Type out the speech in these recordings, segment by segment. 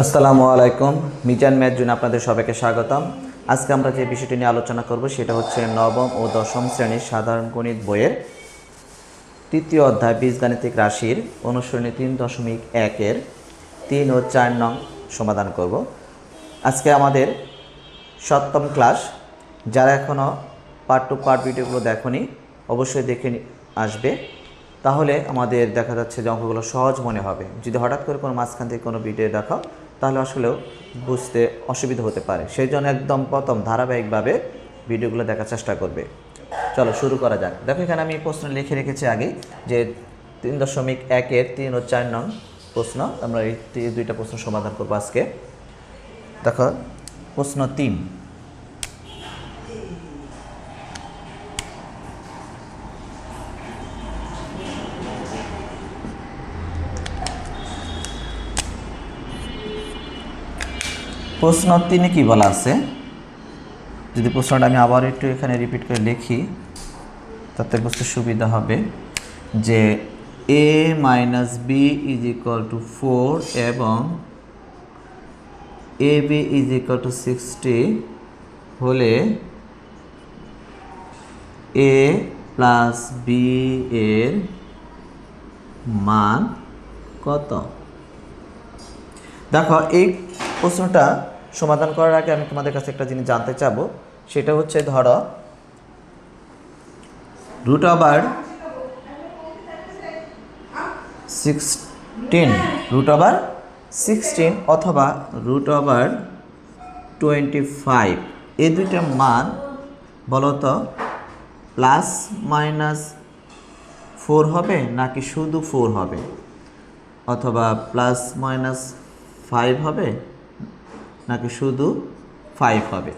আসসালামু আলাইকুম। মিজান জুন আপনাদের সবাইকে স্বাগতম। আজকে আমরা যে বিষয়টি নিয়ে আলোচনা করব, সেটা হচ্ছে নবম ও দশম শ্রেণির সাধারণ গণিত বইয়ের তৃতীয় অধ্যায় বীজগাণিতিক রাশির অনুসরণী তিন দশমিক একের তিন ও চার নং সমাধান করব। আজকে আমাদের সপ্তম ক্লাস। যারা এখনও পার্ট টু পার্ট ভিডিওগুলো দেখনি, অবশ্যই দেখে আসবে। তাহলে আমাদের দেখা যাচ্ছে যে অঙ্কগুলো সহজ মনে হবে। যদি হঠাৎ করে কোনো মাঝখান থেকে কোনো ভিডিও দেখাও তাহলে আসলেও বুঝতে অসুবিধা হতে পারে। সেই জন্য একদম প্রথম ধারাবাহিকভাবে ভিডিওগুলো দেখার চেষ্টা করবে। চলো শুরু করা যাক। দেখো এখানে আমি প্রশ্ন লিখে রেখেছি আগে যে তিন দশমিক একের তিন ও চার নং প্রশ্ন। আমরা এই দুইটা প্রশ্ন সমাধান করব আজকে। দেখো, প্রশ্ন তিন। প্রশ্ন তিনে কি বলা আছে? যদি প্রশ্নটা আমি আবার একটু এখানে রিপিট করে লিখি, তাতে বুঝতে সুবিধা হবে যে A minus B is equal to four এবং A B is equal to sixty হলে এ প্লাস বি এর মান কত? দেখো, এই প্রশ্নটা সমাধান করার আগে আমি তোমাদের কাছে একটা জিনিস জানতে চাবো। সেটা হচ্ছে ধরো root over sixteen root over sixteen অথবা রুট ওভার টোয়েন্টি ফাইভ এই দুইটা মান বলতো প্লাস মাইনাস ফোর হবে নাকি শুধু ফোর হবে? অথবা প্লাস মাইনাস ফাইভ হবে? নাকি শুধু ফাইভ হবে?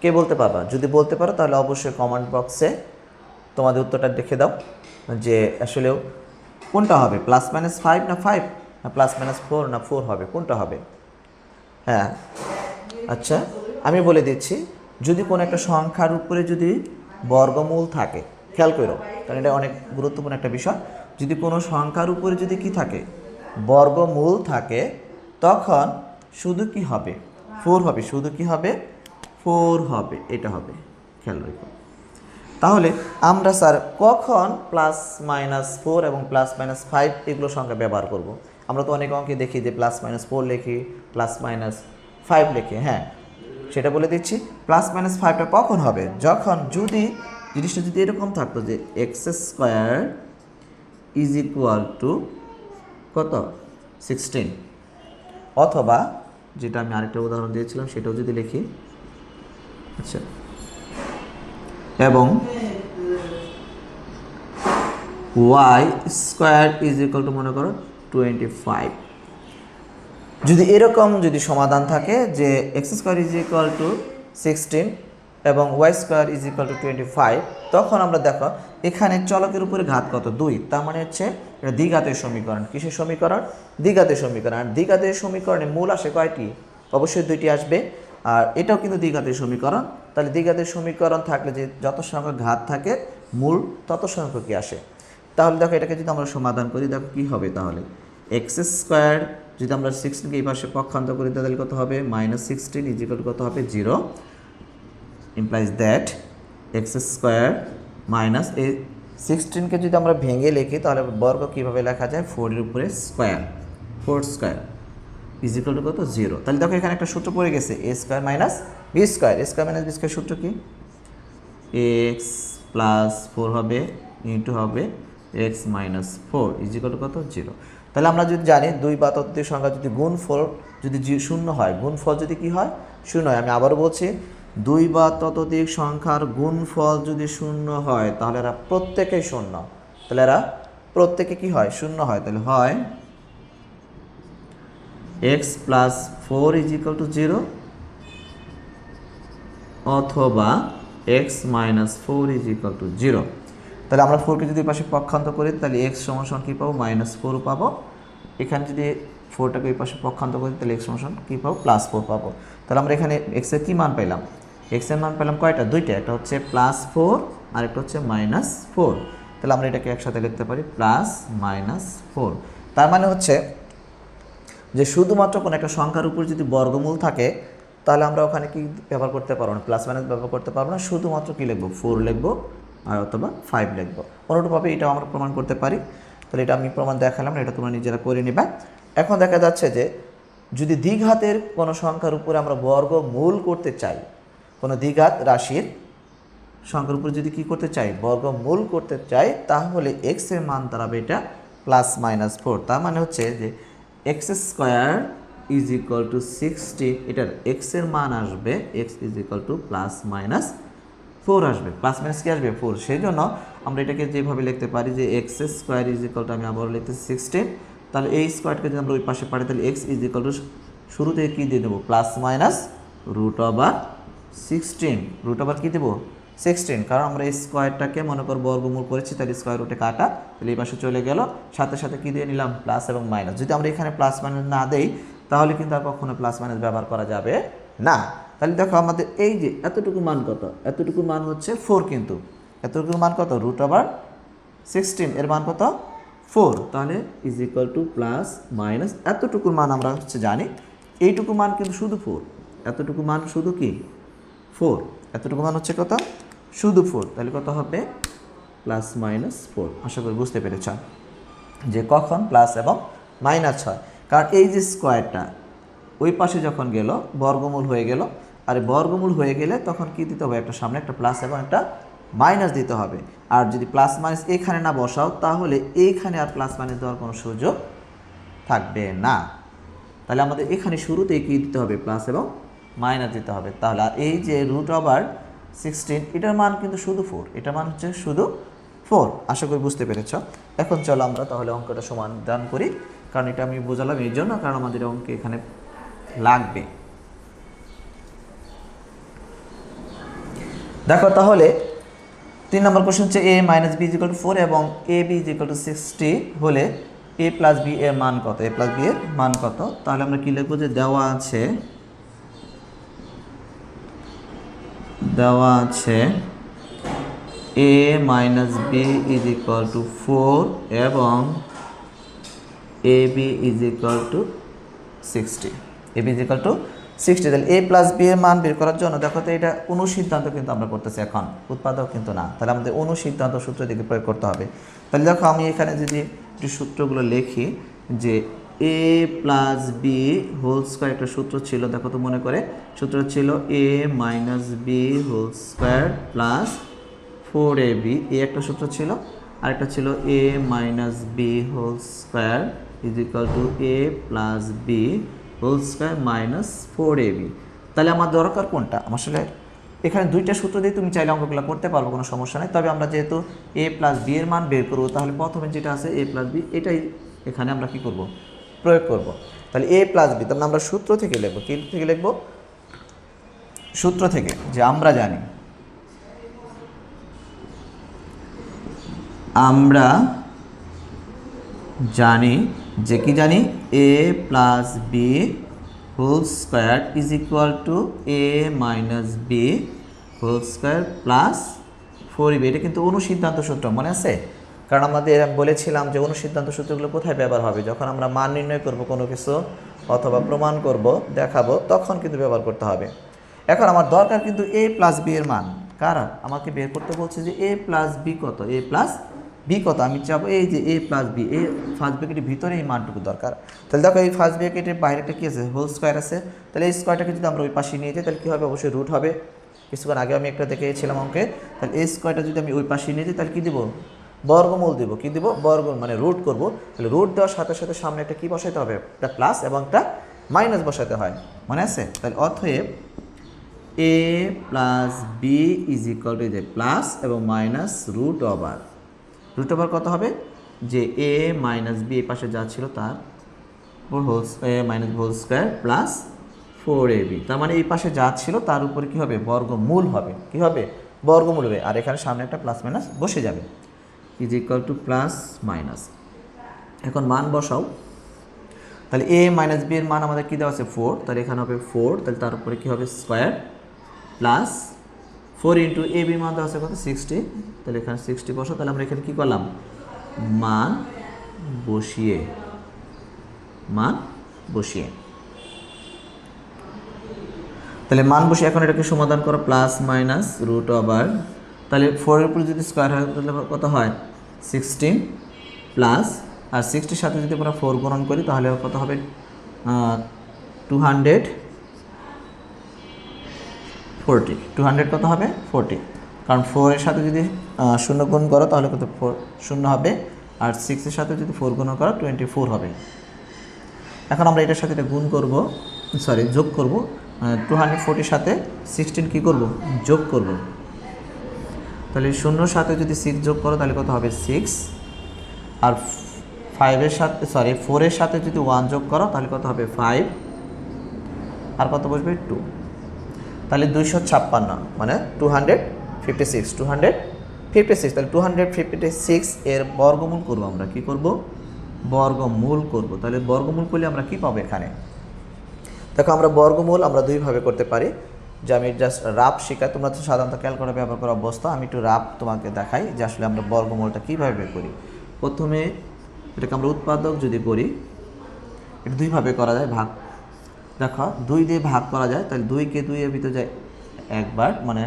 কে বলতে পারবা? যদি বলতে পারো, তাহলে অবশ্যই কমেন্ট বক্সে তোমাদের উত্তরটা দেখে দাও, যে আসলেও কোনটা হবে? প্লাস মাইনাস ফাইভ না ফাইভ না প্লাস মাইনাস ফোর না ফোর হবে? কোনটা হবে? হ্যাঁ। আচ্ছা আমি বলে দিচ্ছি, যদি কোনো একটা সংখ্যার উপরে যদি বর্গমূল থাকে, খেয়াল করো, কারণ এটা অনেক গুরুত্বপূর্ণ একটা বিষয়, যদি কোনো সংখ্যার উপরে যদি কি থাকে, বর্গমূল থাকে, তখন শুধু কি হবে? ফোর হবে। শুধু কি হবে? ফোর হবে। এটা হবে। খেয়াল রেখো। তাহলে আমরা স্যার কখন প্লাস মাইনাস ফোর এবং প্লাস মাইনাস ফাইভ এগুলো সংখ্যা ব্যবহার করব। আমরা তো অনেক অঙ্কে দেখি যে প্লাস মাইনাস ফোর লিখি প্লাস মাইনাস ফাইভ লিখি হ্যাঁ? সেটা বলে দিচ্ছি। প্লাস মাইনাস ফাইভটা কখন হবে? যখন যদি, জিনিসটা যদি এরকম থাকতো যে X square is equal to কত? সিক্সটিন অথবা যেটা আমি আরেকটা উদাহরণ দিয়েছিলাম, সেটাও যদি লিখি। আচ্ছা। এবং Y square is equal to মনে করো টোয়েন্টি ফাইভ যদি এরকম যদি সমাধান থাকে যে X square is equal to sixteen এবং Y square is equal to twenty five তখন আমরা দেখো এখানে চলকের উপরে ঘাত কত? দুই। তার মানে হচ্ছে এটা দ্বিঘাতের সমীকরণ। কিসের সমীকরণ? দ্বিঘাতের সমীকরণ। আর দ্বিঘাতের সমীকরণে মূল আসে কয়টি? অবশ্যই দুইটি আসবে। আর এটাও কিন্তু দ্বিঘাতের সমীকরণ। তাহলে দ্বিঘাতের সমীকরণ থাকলে যে যত সংখ্যক ঘাত থাকে, মূল তত সংখ্যক সংখ্যকই আসে। তাহলে দেখো এটাকে যদি আমরা সমাধান করি, দেখো কী হবে তাহলে? এক্স স্কোয়ার যদি আমরা সিক্সটিনকে এই পাশে পক্ষান্ত করি, তাহলে কত হবে? মাইনাস সিক্সটিন ইজিকাল কত হবে? Zero implies that X square minus এই সিক্সটিনকে যদি আমরা ভেঙে লিখি, তাহলে বর্গ কীভাবে লেখা যায়? ফোরের উপরে square four square is equal to কত? জিরো তাহলে দেখো এখানে একটা সূত্র পড়ে গেছে A square minus B square A square minus B square সূত্র কি? এক্স প্লাস ফোর হবে ইন্টু হবে X minus four is equal কত? জিরো তাহলে আমরা যদি জানি দুই বা ততোধিক সংখ্যা যদি গুণ ফল যদি শূন্য হয়, গুণ ফল যদি কি হয়? শূন্য হয়। আমি আবারও বলছি দুই বা ততোধিক সংখ্যার গুণফল যদি শূন্য হয়, তাহলে এরা প্রত্যেকেই শূন্য। তাহলে এরা প্রত্যেকে কি হয়? শূন্য হয়। তাহলে হয় X plus four is equal to zero অথবা X minus four is equal to zero তাহলে আমরা ফোরকে যদি পাশে পক্ষান্ত করি, তাহলে এক্স সমান কী পাবো? মাইনাস ফোর পাবো। এখানে যদি ফোরটাকে ওই পাশে পক্ষান্ত করি, তাহলে এক্স সমান কী পাবো? প্লাস ফোর পাবো। তাহলে আমরা এখানে এক্সের কী মান পেলাম এক্সের মান পেলাম কয়টা? দুইটা। একটা হচ্ছে প্লাস ফোর আর একটা হচ্ছে মাইনাস ফোর তাহলে আমরা এটাকে একসাথে লিখতে পারি প্লাস মাইনাস ফোর তার মানে হচ্ছে যে শুধুমাত্র কোনো একটা সংখ্যার উপর যদি বর্গমূল থাকে, তাহলে আমরা ওখানে কি ব্যবহার করতে পারব না? প্লাস মাইনাস ব্যবহার করতে পারব না। শুধুমাত্র কি লিখব? ফোর লিখব আর অথবা ফাইভ লিখব। অনুরূপভাবে এটাও আমরা প্রমাণ করতে পারি। তাহলে এটা আমি প্রমাণ দেখালাম এটা তোমরা নিজেরা করে নিবা। এখন দেখা যাচ্ছে যে যদি দ্বিঘাতের কোনো সংখ্যার উপরে আমরা বর্গমূল করতে চাই কোনো দ্বিঘাত রাশির সংখ্যার উপরে যদি কি করতে চাই, বর্গমূল করতে চাই, তাহলে এক্সের মান দাঁড়াবে এটা প্লাস মাইনাস ফোর তার মানে হচ্ছে যে X square is equal to sixty এটার এক্সের মান আসবে X is equal to plus minus four আসবে। প্লাস মাইনাস কি আসবে? ফোর সেই জন্য আমরা এটাকে যেভাবে লিখতে পারি যে X square is equal to আমি আবার লিখতে সিক্সটিন তাহলে এই স্কোয়ারটাকে যদি আমরা ওই পাশে পারি, তাহলে এক্স ইজ ইকুয়াল টু শুরুতে কী দিয়ে দেবো? Plus minus root over sixteen root over কী দেবো? সিক্সটিন কারণ আমরা এই স্কোয়ারটাকে মনে কর বর্গমূল করেছি, তাহলে স্কোয়ার রুটে কাটা, তাহলে এই পাশে চলে গেল। সাথে সাথে কী দিয়ে নিলাম? প্লাস এবং মাইনাস যদি আমরা এখানে প্লাস মাইনাস না দেই, তাহলে কিন্তু আর কখনো প্লাস মাইনাস ব্যবহার করা যাবে না। তাহলে দেখো আমাদের এই যে এতটুকু মান কত? এতটুকু মান হচ্ছে ফোর কিন্তু। এতটুকু মান কত? রুট ওভার সিক্সটিন এর মান কত? ফোর তাহলে is equal to plus minus এতটুকুর মান আমরা হচ্ছে জানি। এইটুকু মান কিন্তু শুধু ফোর এতটুকু মান শুধু কি? ফোর। এতটুকু মান হচ্ছে কত? শুধু ফোর। তাহলে কত হবে? Plus minus four. আশা করি বুঝতে পেরেছ। যে কখন? প্লাস এবং মাইনাস হয় কারণ এই যে স্কোয়ারটা, ওই পাশে যখন গেল, বর্গমূল হয়ে গেল, আর বর্গমূল হয়ে গেলে তখন কি দিতে হবে? একটা সামনে একটা প্লাস এবং একটা মাইনাস দিতে হবে। আর যদি প্লাস মাইনাস এখানে না বসাও, তাহলে এইখানে আর প্লাস মাইনাস দেওয়ার কোনো সুযোগ থাকবে না। তাহলে আমাদের এখানে শুরুতেই কী দিতে হবে? প্লাস এবং মাইনাস দিতে হবে। তাহলে আর এই যে রুট ওভার সিক্সটিন এটার মান কিন্তু শুধু ফোর এটার মান হচ্ছে শুধু ফোর আশা করি বুঝতে পেরেছ। এখন চলো আমরা তাহলে অঙ্কটা সমাধান করি, কারণ এটা আমি বোঝালাম এই জন্য, কারণ আমাদের অঙ্কে এখানে লাগবে। দেখো তাহলে, তিন নম্বর কোশ্চেন হচ্ছে A minus B is equal to four এবং A B is equal to sixty হলে এ প্লাস বি এর মান কত? এ প্লাস বি এর মান কত? তাহলে আমরা কি লিখব যে দেওয়া আছে দেওয়া আছে A minus B is equal to four এবং A B is equal to sixty A B is equal to sixty তাহলে এ প্লাস বি এর মান বের করার জন্য দেখো তো এটা অনুসিদ্ধান্ত কিন্তু আমরা করতেছি এখন, উৎপাদক কিন্তু না। তাহলে আমাদের অনুসিদ্ধান্ত সূত্র দিকে প্রয়োগ করতে হবে। তাহলে দেখো আমি এখানে যদি একটু সূত্রগুলো লিখি যে A plus B whole square একটা সূত্র ছিল, দেখো তো মনে করে। সূত্র ছিল A minus B whole square plus four A B এই একটা সূত্র ছিল, আরেকটা ছিল A minus B whole square is equal to A plus B whole square minus four A B তাহলে আমার দরকার কোনটা? আমার আসলে এখানে দুইটা সূত্র দিয়ে তুমি চাইলে অঙ্কগুলো করতে পারব কোনো সমস্যা নেই। তবে আমরা যেহেতু এ প্লাস বি এর মান বের করব, তাহলে প্রথমে যেটা আছে এ প্লাস বি এটাই এখানে আমরা কি করব? প্রয়োগ করব। তাহলে এ প্লাস বি তাহলে আমরা সূত্র থেকে লিখব। কি থেকে লিখব? সূত্র থেকে, যে আমরা জানি। আমরা জানি, যে কি জানি? A plus B whole square is equal to A minus B whole square plus four B এটা কিন্তু অনুসিদ্ধান্ত সূত্র, মনে আছে? কারণ আমাদের বলেছিলাম যে অনুসিদ্ধান্ত সূত্রগুলো কোথায় ব্যবহার হবে? যখন আমরা মান নির্ণয় করব, কোনো কিছু অথবা প্রমাণ করব, দেখাবো, তখন কিন্তু ব্যবহার করতে হবে। এখন আমার দরকার কিন্তু এ প্লাস বি এর মান। কারণ আমাকে বের করতে বলছে যে এ প্লাস বি কত? এ প্লাস বি কত? আমি চাবো এই যে এ প্লাস বি এ ফার্স্ট ব্র্যাকেটের ভিতরে এই মানটুকু দরকার। তাহলে দেখো এই ফার্স্ট ব্র্যাকেটের বাইরে একটা কী আছে? হোল স্কোয়ার আছে। তাহলে এই স্কোয়ারটাকে যদি আমরা ওই পাশে নিয়ে যাই, তাহলে কী হবে? অবশ্যই রুট হবে। কিছুক্ষণ আগে আমি একটা দেখেছিলাম অঙ্কে। তাহলে এই স্কোয়ারটা যদি আমি ওই পাশে নিয়ে যাই, তাহলে কী দেবো? বর্গমূল দিব। কী দিব? বর্গ মানে রুট করব। তাহলে রুট দেওয়ার সাথে সাথে সামনে একটা কী বসাইতে হবে? একটা প্লাস এবং একটা মাইনাস বসাতে হয়। মনে আছে? তাহলে অতএব A plus B is equal to যে প্লাস এবং minus root over root over কত হবে? যে এ মাইনাস বি এ পাশে যা ছিল তার whole A minus whole square plus four A B তার মানে এই পাশে যা ছিল তার উপরে কী হবে? বর্গমূল হবে। কি হবে? বর্গমূল হবে। আর এখানে সামনে একটা প্লাস মাইনাস বসে যাবে। Is equal to plus minus এখন মান বসাও। তাহলে এ মাইনাস বি এর মান আমাদের কী দেওয়া আছে? ফোর তাহলে এখানে হবে ফোর তাহলে তার উপরে কী হবে? Square plus four into A B মান দেওয়া আছে কত? সিক্সটি তাহলে এখানে সিক্সটি বসো তাহলে আমরা এখানে কী করলাম? মান বসিয়ে। মান বসিয়ে। তাহলে মান বসে এখন এটাকে সমাধান করো। প্লাস মাইনাস রুট ওভার তাহলে ফোরের উপরে যদি স্কোয়ার হয়, তাহলে কত হয়? সিক্সটিন প্লাস আর সিক্সটির সাথে যদি আমরা ফোর গুণন করি, তাহলে কত হবে? Two hundred forty two hundred কত হবে? ফোরটি কারণ ফোরের সাথে যদি শূন্য গুণ করো, তাহলে কত? ফোর শূন্য হবে। আর সিক্সের সাথে যদি ফোর গুণ করো টোয়েন্টি ফোর হবে। এখন আমরা এটার সাথে এটা গুণ করব সরি যোগ করব। টু হান্ড্রেড ফোরটির সাথে সিক্সটিন কী করব? যোগ করব। তাহলে শূন্যর সাথে যদি সিক্স যোগ করো, তাহলে কত হবে? সিক্স আর ফাইভের সাথে সরি ফোরের সাথে যদি ওয়ান যোগ করো, তাহলে কত হবে? ফাইভ আর কত বসবে? টু তাহলে দুইশো ছাপ্পান্ন মানে two hundred fifty six two hundred fifty six তাহলে টু হান্ড্রেড ফিফটি সিক্স এর বর্গমূল করব আমরা, কি করব? বর্গমূল করব। তাহলে বর্গমূল করলে আমরা কি পাবো এখানে? দেখো আমরা বর্গমূল আমরা দুইভাবে করতে পারি। যে আমি জাস্ট রাপ শেখাই তোমরা তো সাধারণত ক্যালকুলেটর ব্যবহার করা অবস্থা, আমি একটু রাপ তোমাকে দেখাই যে আসলে আমরা বর্গমূলটা কীভাবে বের করি। প্রথমে এটাকে আমরা উৎপাদক যদি করি, এটা দুইভাবে করা যায়, ভাগ। দেখো, দুই দিয়ে ভাগ করা যায়, তাহলে দুইকে দুইয়ের ভিতরে যায় একবার মানে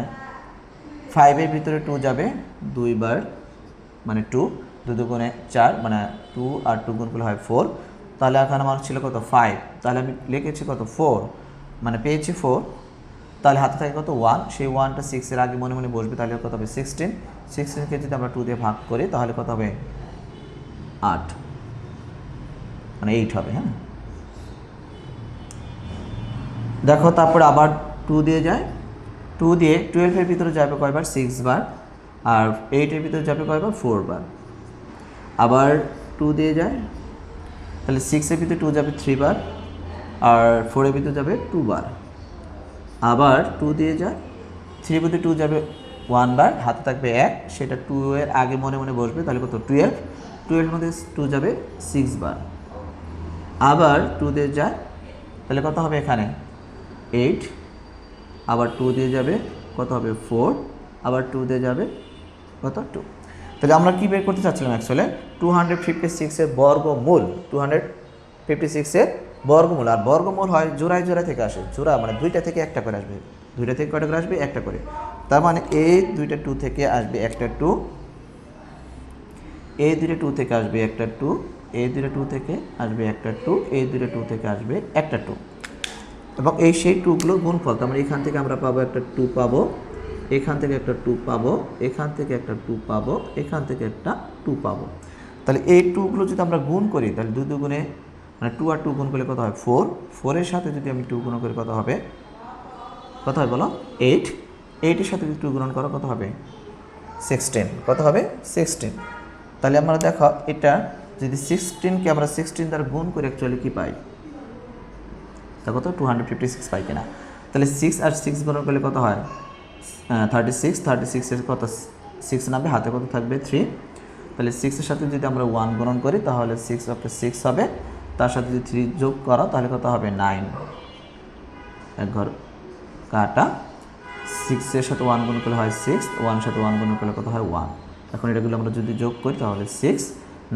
ফাইভের ভিতরে টু যাবে দুইবার মানে টু দু দুগুণে চার মানে টু আর টু গুণ করলে হয় ফোর তাহলে এখন আমার ছিল কত? ফাইভ তাহলে আমি লিখেছি কত? ফোর মানে পেয়েছি ফোর তাহলে হাতে থাকে কত? ওয়ান সেই ওয়ানটা সিক্সের আগে মনে মনে বসবে, তাহলে কত হবে? সিক্সটিন সিক্সটিনকে যদি আমরা টু দিয়ে ভাগ করি, তাহলে কত হবে? আট। মানে এইট হবে হ্যাঁ? দেখো, তারপর আবার টু দিয়ে যায়। টু দিয়ে টুয়েলভের ভিতরে যাবে কয়বার? সিক্স বার। আর এইটের ভিতরে যাবে কয়বার? ফোর বার। আবার টু দিয়ে যায়। তাহলে সিক্সের ভিতরে টু যাবে থ্রি বার। আর ফোরের ভিতরে যাবে টু বার। আবার টু দিয়ে যায় থ্রি ভিতরে টু যাবে ওয়ান বার, হাতে থাকবে এক, সেটা টু এর আগে মনে মনে বসবে, তাহলে কত? টুয়েলভ টুয়েলভ মধ্যে টু যাবে সিক্স বার। আবার টু দিয়ে যায় তাহলে কত হবে এখানে? এইট আবার টু দিয়ে যাবে, কত হবে? ফোর আবার টু দিয়ে যাবে, কত? টু তাহলে আমরা কী বের করতে চাচ্ছিলাম অ্যাকচুয়ালি টু হান্ড্রেড ফিফটি সিক্সের বর্গ বর্গমূল টু হান্ড্রেড ফিফটি সিক্সের বর্গমূল, আর বর্গমূল হয় জোড়ায় জোড়ায় থেকে আসে, জোড়া মানে দুইটা থেকে একটা করে আসবে, দুইটা থেকে কয়টা করে আসবে? একটা করে। তার মানে এই দুইটা টু থেকে আসবে একটা টু, এ দুইটা টু থেকে আসবে একটা টু, এ দুইটা টু থেকে আসবে একটা টু এই দুইটা টু থেকে আসবে একটা টু। এবং এই সেই টুগুলোর গুণফল, তার মানে এখান থেকে আমরা পাবো একটা টু পাবো, এখান থেকে একটা টু পাবো, এখান থেকে একটা টু পাবো, এখান থেকে একটা টু পাবো। তাহলে এই টুগুলো যদি আমরা গুণ করি, তাহলে দুই দুগুণে মানে টু আর টু গুণ করলে কত হয়? ফোর ফোরের সাথে যদি আমি টু গুণ করি, কত হবে? কত হয় বলো? এইট এইটের সাথে যদি টু গুণন করো, কত হবে? সিক্সটিন কত হবে? সিক্সটিন তাহলে আমরা দেখো, এটা যদি সিক্সটিনকে আমরা সিক্সটিন দ্বারা গুণ করে অ্যাকচুয়ালি কী পাই? তা কত? টু হান্ড্রেড ফিফটি সিক্স পাই কিনা? তাহলে সিক্স আর সিক্স গুণ করলে কত হয়? থার্টি সিক্স থার্টি সিক্সের কত? সিক্স নামবে, হাতে কত থাকবে? থ্রি তাহলে সিক্সের সাথে যদি আমরা ওয়ান গুণন করি, তাহলে সিক্স অফে সিক্স হবে। তার সাথে যদি থ্রি যোগ করো, তাহলে কত হবে নাইন এক ঘর কাটা সিক্সের সাথে ওয়ান গুণ করলে হয় সিক্স ওয়ান সাথে ওয়ান গুণ করলে কত হয় ওয়ান এখন এটাগুলো আমরা যদি যোগ করি, তাহলে সিক্স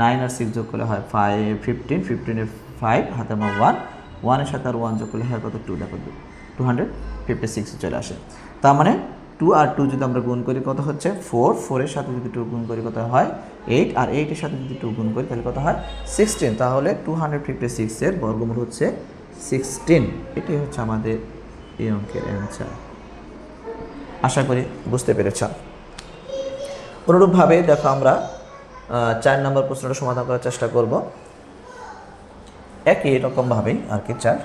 নাইন আর সিক্স যোগ করলে হয় ফাইভ ফিফটিন ফিফটিনের ফাইভ হাতে আমার ওয়ান ওয়ানের সাথে আর ওয়ান যোগ করলে হয় কত টু দেখো টু হান্ড্রেড ফিফটি সিক্স চলে আসে। তার মানে টু আর টু যদি আমরা গুণ করি, কত হচ্ছে? ফোর ফোরের সাথে যদি টু গুণ করি, কত হয়? এইট আর এইটের সাথে যদি টু গুণ করি, তাহলে কত হয়? সিক্সটিন তাহলে টু হান্ড্রেড ফিফটি সিক্সের বর্গমূল হচ্ছে সিক্সটিন এটাই হচ্ছে আমাদের এই অঙ্কের অ্যান্সার আশা করি বুঝতে পেরেছ। অনুরূপভাবে দেখো আমরা চার নম্বর প্রশ্নটা সমাধান করার চেষ্টা করব। একই রকমভাবেই আর কি চার।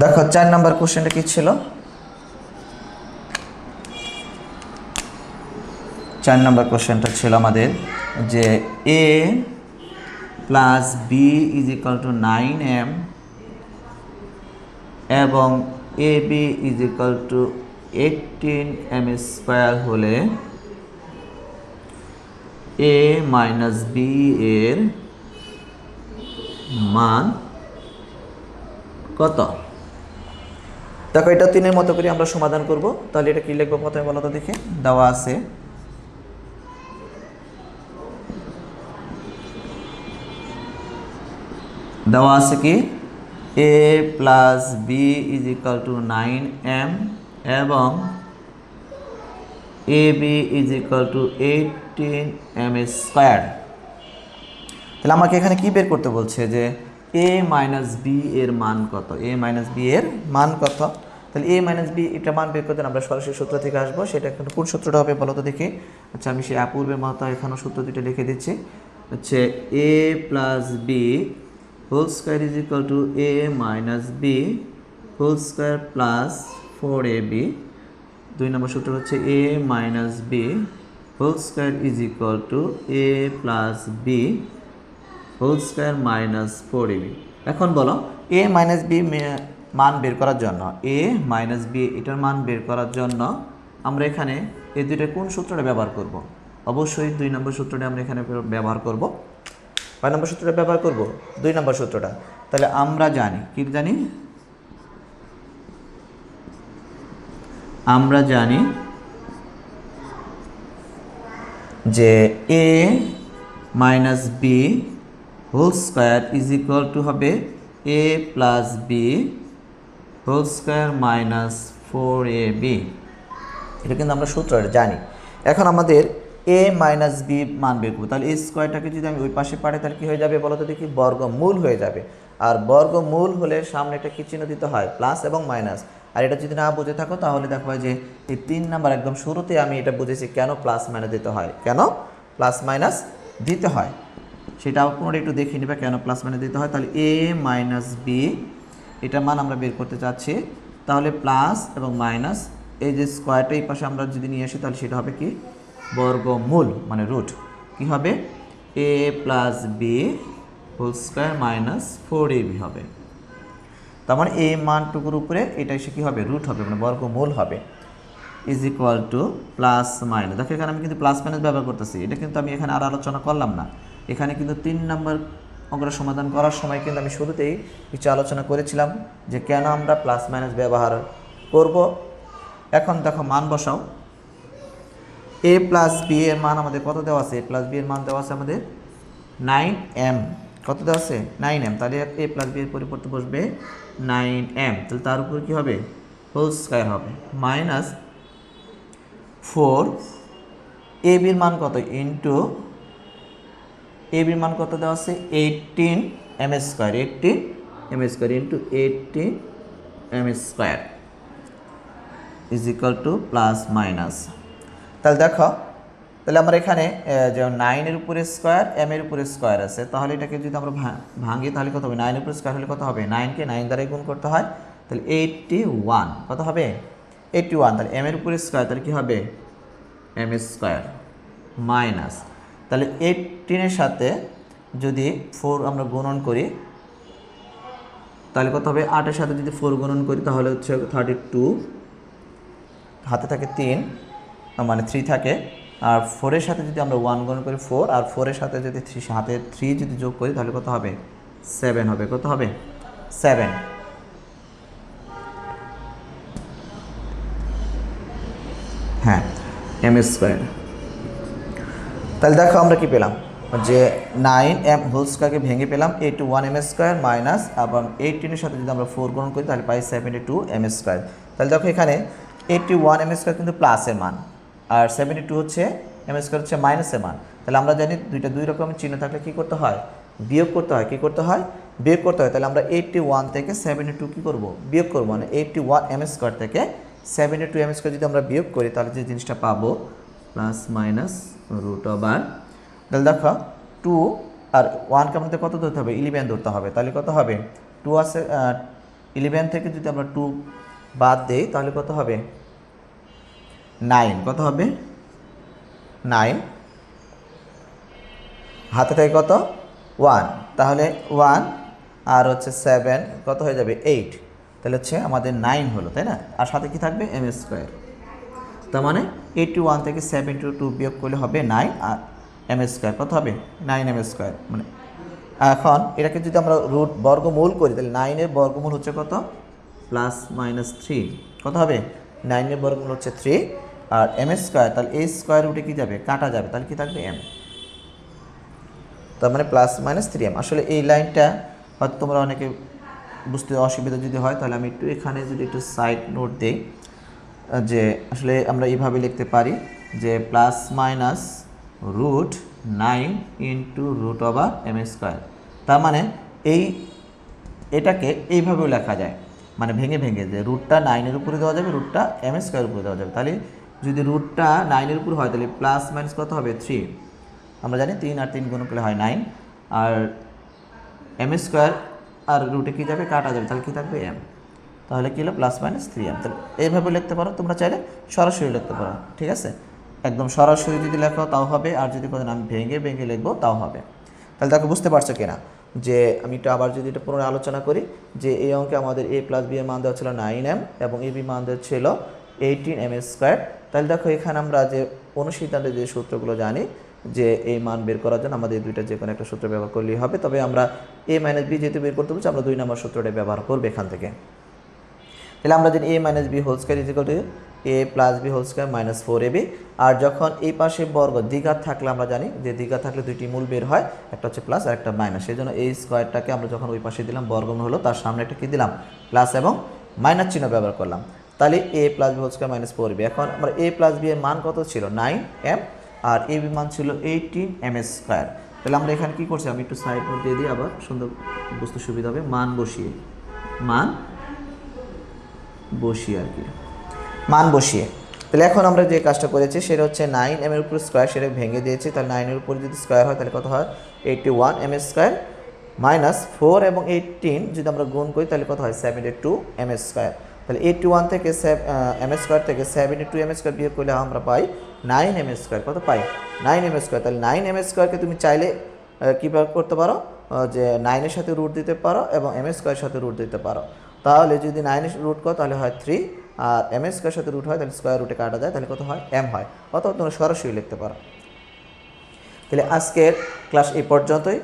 দেখো, চার নাম্বার কোশ্চেনটা কি ছিল? চার নাম্বার কোশ্চেনটা ছিল আমাদের যে A plus B is equal to nine M এবং A B is equal to eighteen M square হলে এ মাইনাস বি এর মান কত? দেখো, এটা তিনের মতো করে আমরা সমাধান করব। তাহলে এটা কি লিখব প্রথমে বলো তো দেখে। দেওয়া আছে। দেওয়া আছে কি? A plus B is equal to nine M এবং A B is equal to eighteen M square তাহলে আমাকে এখানে কি বের করতে বলছে যে এ মাইনাস বি এর মান কত? এ মাইনাস বি এর মান কত? তাহলে এ মাইনাস বি এটা মান বের করতে আমরা সরাসরি সূত্র থেকে আসব। সেটা এখন কোন সূত্রটা হবে বলো তো দেখি। আচ্ছা আমি সেই অপূর্বের মতো এখানেও সূত্র দুটো লিখে দিচ্ছি। হচ্ছে A plus B whole square is equal to A minus B whole square plus four A B দুই নম্বর সূত্র হচ্ছে A minus B whole square is equal to A plus B whole square minus four A B. এখন বলো, এ minus B মান বের করার জন্য, এ মাইনাস বি এটার মান বের করার জন্য আমরা এখানে এই দুইটা কোন সূত্রটা ব্যবহার করব? অবশ্যই দুই নম্বর সূত্রটা আমরা এখানে ব্যবহার করব। কয় নম্বর সূত্রটা ব্যবহার করব? দুই নম্বর সূত্রটা। তাহলে আমরা জানি, কি জানি? আমরা জানি যে A minus B whole square is equal to হবে A plus B whole square minus four A B. এটা কিন্তু আমরা সূত্রটা জানি। এখন আমাদের এ মাইনাস বি মান বের করব। তাহলে এ স্কোয়ারটাকে যদি আমি ওই পাশে পাঠাই তাহলে কী হয়ে যাবে বলো তো দেখি? বর্গমূল হয়ে যাবে। আর বর্গমূল হলে সামনে একটা কী চিহ্ন দিতে হয়? প্লাস এবং মাইনাস। আর এটা যদি না বুঝে থাকো, তাহলে দেখো যে এই তিন নাম্বার একদম শুরুতে আমি এটা বুঝেছি কেন প্লাস মাইনাস দিতে হয়? কেন? প্লাস মাইনাস দিতে হয়। সেটা পুনরায় একটু দেখে নিবে কেন প্লাস মাইনাস দিতে হয়। তাহলে এ মাইনাস বি এটা মান আমরা বের করতে চাচ্ছি। তাহলে প্লাস এবং মাইনাস এই যে স্কোয়ারটা এই পাশে আমরা যদি নিয়ে আসি, তাহলে সেটা হবে কি? বর্গমূল মানে রুট কি হবে? A plus B whole square minus four A B হবে। তার মানে এই মানটুকুর উপরে এটা এসে কী হবে? রুট হবে মানে বর্গমূল হবে। Is equal to plus minus দেখো এখানে আমি কিন্তু প্লাস মাইনাস ব্যবহার করতেছি। এটা কিন্তু আমি এখানে আর আলোচনা করলাম না। এখানে কিন্তু তিন নম্বর অঙ্কটা সমাধান করার সময় কিন্তু আমি শুরুতেই কিছু আলোচনা করেছিলাম যে কেন আমরা প্লাস মাইনাস ব্যবহার করব। এখন দেখো মান বসাও। এ প্লাস বি এর মান আমাদের কত দেওয়া আছে? এ প্লাস বি এর মান দেওয়া আছে আমাদের নাইন এম কত দেওয়া আছে? নাইন এম তাহলে এ প্লাস বি এর পরিবর্তে বসবে নাইন এম তাহলে তার উপর কী হবে? হোল স্কোয়ার হবে। মাইনাস ফোর এ বির মান কত? ইন্টু এ বির মান কত দেওয়া আছে? Eighteen M square eighteen M square into eighteen M square is equal to plus minus তাহলে দেখো, তাহলে আমরা এখানে যে নাইনের উপরে স্কোয়ার এম এর উপরে স্কোয়ার আছে, তাহলে এটাকে যদি আমরা ভাঙি, তাহলে কত হবে? নাইনের উপরে স্কোয়ার হলে কত হবে? নাইনকে নাইন দ্বারাই গুণ করতে হয়, তাহলে এইটটি ওয়ান কত হবে? এইটটি ওয়ান তাহলে এম এর উপরে স্কোয়ার তাহলে কী হবে? এম স্কোয়ার মাইনাস তাহলে এইটিনের সাথে যদি ফোর আমরা গুণন করি, তাহলে কত হবে? আটের সাথে যদি ফোর গুণন করি, তাহলে হচ্ছে থার্টি টু হাতে থাকে তিন মানে থ্রি থাকে। আর ফোরের সাথে যদি আমরা ওয়ান গুণ করি ফোর আর ফোরের সাথে যদি থ্রি হাতে থ্রি যদি যোগ করি, তাহলে কত হবে? সেভেন হবে। কত হবে? সেভেন হ্যাঁ এম স্কোয়ার তাহলে দেখো আমরা কি পেলাম? যে নাইন এম হোল স্কোয়ারকে ভেঙে পেলাম eight two one M square minus এবং এইটিনের সাথে যদি আমরা ফোর গ্রহণ করি, তাহলে পাই সেভেন্টি টু এম স্কোয়ার তাহলে দেখো এখানে এইটটি ওয়ান এম স্কোয়ার কিন্তু প্লাসের মান, আর সেভেন্টি টু হচ্ছে এম স্কোয়ার হচ্ছে মাইনাসের মান। তাহলে আমরা জানি দুইটা দুই রকমের চিহ্ন থাকলে কী করতে হয়? বিয়োগ করতে হয়। কী করতে হয়? বিয়োগ করতে হয়। তাহলে আমরা এইটটি ওয়ান থেকে সেভেন্টি টু কী করব? বিয়োগ করব। মানে এইটটি ওয়ান এম স্কোয়ার থেকে সেভেন্টি টু এম স্কোয়ার যদি আমরা বিয়োগ করি, তাহলে যে জিনিসটা পাবো প্লাস মাইনাস রুট ওভার তাহলে দেখো টু আর ওয়ানকে আমাদের কত ধরতে হবে? ইলেভেন ধরতে হবে। তাহলে কত হবে? টু আছে ইলেভেন থেকে যদি আমরা টু বাদ দিই, তাহলে কত হবে? নাইন কত হবে? নাইন হাতে থেকে কত? ওয়ান তাহলে ওয়ান আর হচ্ছে সেভেন কত হয়ে যাবে? এইট তাহলে হচ্ছে আমাদের নাইন হলো, তাই না? আর সাথে কি থাকবে? এম স্কোয়ার তার মানে এইটটি ওয়ান থেকে সেভেন টু টু বিয়োগ করলে হবে নাইন আর এম স্কোয়ার কত হবে? নাইন এম স্কোয়ার মানে এখন এটাকে যদি আমরা রুট বর্গমূল করি, তাহলে নাইনের বর্গমূল হচ্ছে কত? প্লাস মাইনাস থ্রি কত হবে? নাইনের বর্গমূল হচ্ছে থ্রি আর এম স্কোয়ার তাহলে এই স্কোয়ার রুটে কী যাবে? কাটা যাবে, তাহলে কি থাকবে এম তার মানে প্লাস মাইনাস থ্রি এম আসলে এই লাইনটা হয়তো তোমরা অনেকে বুঝতে অসুবিধা যদি হয়, তাহলে আমি একটু এখানে যদি একটু সাইড নোট দিই। যে আসলে আমরা এইভাবে লিখতে পারি যে plus minus root nine into root over M square. তার মানে এই এটাকে এইভাবেও লেখা যায়। মানে ভেঙে ভেঙে যে রুটটা নাইনের উপরে দেওয়া যাবে, রুটটা এম স্কোয়ার উপরে দেওয়া যাবে। তাহলে যদি রুটটা নাইনের উপর হয়, তাহলে প্লাস মাইনাস কত হবে? থ্রি। আমরা জানি তিন আর তিন গুণ করলে হয় নাইন। আর এম স্কোয়ার আর রুটে কী যাবে? কাটা যাবে। তাহলে কী থাকবে? এম। তাহলে কী হলো? প্লাস মাইনাস থ্রি এম তাহলে এইভাবে লিখতে পারো, তোমরা চাইলে সরাসরি লিখতে পারো, ঠিক আছে? একদম সরাসরি যদি লেখো তাও হবে, আর যদি কোনো আমি ভেঙে ভেঙে লিখব তাও হবে। তাহলে তাকে বুঝতে পারছ কিনা? যে আমি একটু আবার যদি এটা পুনরায় আলোচনা করি, যে এই অঙ্কে আমাদের এ প্লাস বি এর মান দেওয়া ছিল নাইন এম এবং এ বি মান দেওয়া ছিল এইটিন এম স্কোয়ার তাহলে দেখো, এখানে আমরা যে অনুসিদ্ধান্তের যে সূত্রগুলো জানি, যে এই মান বের করার জন্য আমাদের দুইটা যে কোনো একটা সূত্র ব্যবহার করলেই হবে। তবে আমরা এ মাইনাস বি যেহেতু বের করতে বলছি, আমরা দুই নম্বর সূত্রটা ব্যবহার করব এখান থেকে। তাহলে আমরা জানি A minus B whole square is equal to A plus B whole square minus four A B আর যখন এই পাশে বর্গ দ্বিঘাত থাকলে আমরা জানি যে দ্বিঘাত থাকলে দুইটি মূল বের হয়, একটা হচ্ছে প্লাস আর একটা মাইনাস সেই জন্য এই স্কোয়ারটাকে আমরা যখন ওই পাশে দিলাম, বর্গমূল হলো, তার সামনে একটা কি দিলাম? প্লাস এবং মাইনাস চিহ্ন ব্যবহার করলাম। তাহলে A plus B whole square minus four B এখন আমরা এ প্লাস বি এর মান কত ছিল? নাইন এম আর এ বি মান ছিল এইটিন এম এস স্কোয়ার তাহলে আমরা এখানে কি করছি? আমি একটু সাইড নোট দিয়ে দিই, আবার সুন্দর বুঝতে সুবিধা হবে। মান বসিয়ে। মান বসিয়ে আর কি। মান বসিয়ে। তাহলে এখন আমরা যে কাজটা করেছি সেটা হচ্ছে নাইন এম এর উপর স্কোয়ার সেটা ভেঙে দিয়েছি। তাহলে নাইনের উপর যদি স্কোয়ার হয় তাহলে কত হয়? Eighty one M square minus four এবং এইটিন যদি আমরা গুণ করি তাহলে কত হয়? সেভেন্টি টু এম স্কোয়ার তাহলে এইটটি ওয়ান থেকে এম স্কোয়ার থেকে সেভেন্টি টু এম স্কোয়ার বিয়োগ করলে আমরা পাই নাইন এম স্কোয়ার কত পাই? নাইন এম স্কোয়ার তাহলে নাইন এম স্কোয়ারকে তুমি চাইলে কীভাবে করতে পারো? যে নাইনের সাথে রুট দিতে পারো এবং এম স্কোয়ারের সাথে রুট দিতে পারো। তাহলে যদি নাইনের রুট কর, তাহলে হয় থ্রি আর এম স্কোয়ার সাথে রুট হয়, তাহলে স্কোয়ার রুটে কাটা যায়, তাহলে কত হয়? এম হয়। অথবা তোমরা সরাসরি লিখতে পারো। তাহলে আজকের ক্লাস এই পর্যন্তই।